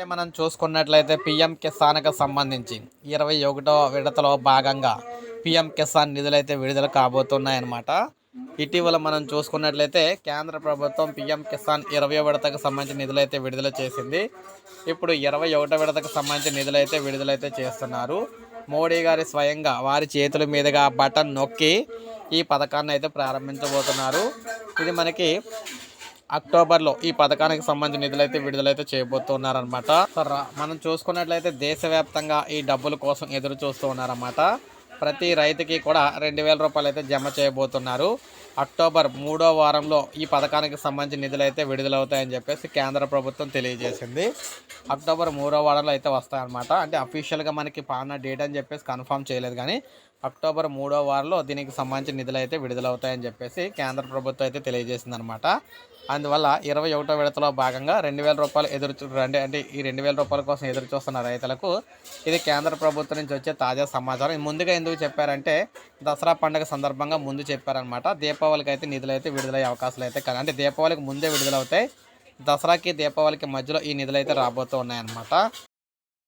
అయితే మనం చూసుకున్నట్లయితే పిఎం కిసాన్కి సంబంధించి ఇరవై ఒకటో విడతలో భాగంగా పిఎం కిసాన్ నిధులైతే విడుదల కాబోతున్నాయన్నమాట. ఇటీవల మనం చూసుకున్నట్లయితే కేంద్ర ప్రభుత్వం పిఎం కిసాన్ ఇరవై విడతకు సంబంధించిన నిధులైతే విడుదల చేసింది. ఇప్పుడు ఇరవై ఒకటో విడతకు సంబంధించిన నిధులైతే విడుదలైతే చేస్తున్నారు. మోడీ గారి స్వయంగా వారి చేతుల మీదుగా బటన్ నొక్కి ఈ పథకాన్ని అయితే ప్రారంభించబోతున్నారు. ఇది మనకి అక్టోబర్లో ఈ పథకానికి సంబంధించిన నిధులైతే విడుదలైతే చేయబోతున్నారనమాట మనం చూసుకున్నట్లయితే దేశవ్యాప్తంగా ఈ డబ్బుల కోసం ఎదురు చూస్తూ ఉన్నారన్నమాట. ప్రతి రైతుకి కూడా రెండు వేల రూపాయలు అయితే జమ చేయబోతున్నారు. అక్టోబర్ మూడో వారంలో ఈ పథకానికి సంబంధించిన నిధులు అయితే విడుదలవుతాయని చెప్పేసి కేంద్ర ప్రభుత్వం తెలియజేసింది. అక్టోబర్ మూడో వారంలో అయితే వస్తాయన్నమాట. అంటే అఫీషియల్గా మనకి పాన డేట్ అని చెప్పేసి కన్ఫర్మ్ చేయలేదు కానీ అక్టోబర్ మూడో వారంలో దీనికి సంబంధించిన నిధులు అయితే విడుదలవుతాయని చెప్పేసి కేంద్ర ప్రభుత్వం అయితే తెలియజేసింది అనమాట అందువల్ల ఇరవై ఒకటో విడతలో భాగంగా రెండు వేల రూపాయలు ఎదురు చూ- అంటే అంటే ఈ రెండు వేల రూపాయల కోసం ఎదురు చూస్తున్న రైతులకు ఇది కేంద్ర ప్రభుత్వం నుంచి వచ్చే తాజా సమాచారం. ముందుగా ఎందుకు చెప్పారంటే దసరా పండుగ సందర్భంగా ముందు చెప్పారనమాట దీపావళికి అయితే నిధులు అయితే విడుదలయ్యే అవకాశాలు అయితే కానీ అంటే దీపావళికి ముందే విడుదలవుతాయి. దసరాకి దీపావళికి మధ్యలో ఈ నిధులు అయితే రాబోతూ ఉన్నాయన్నమాట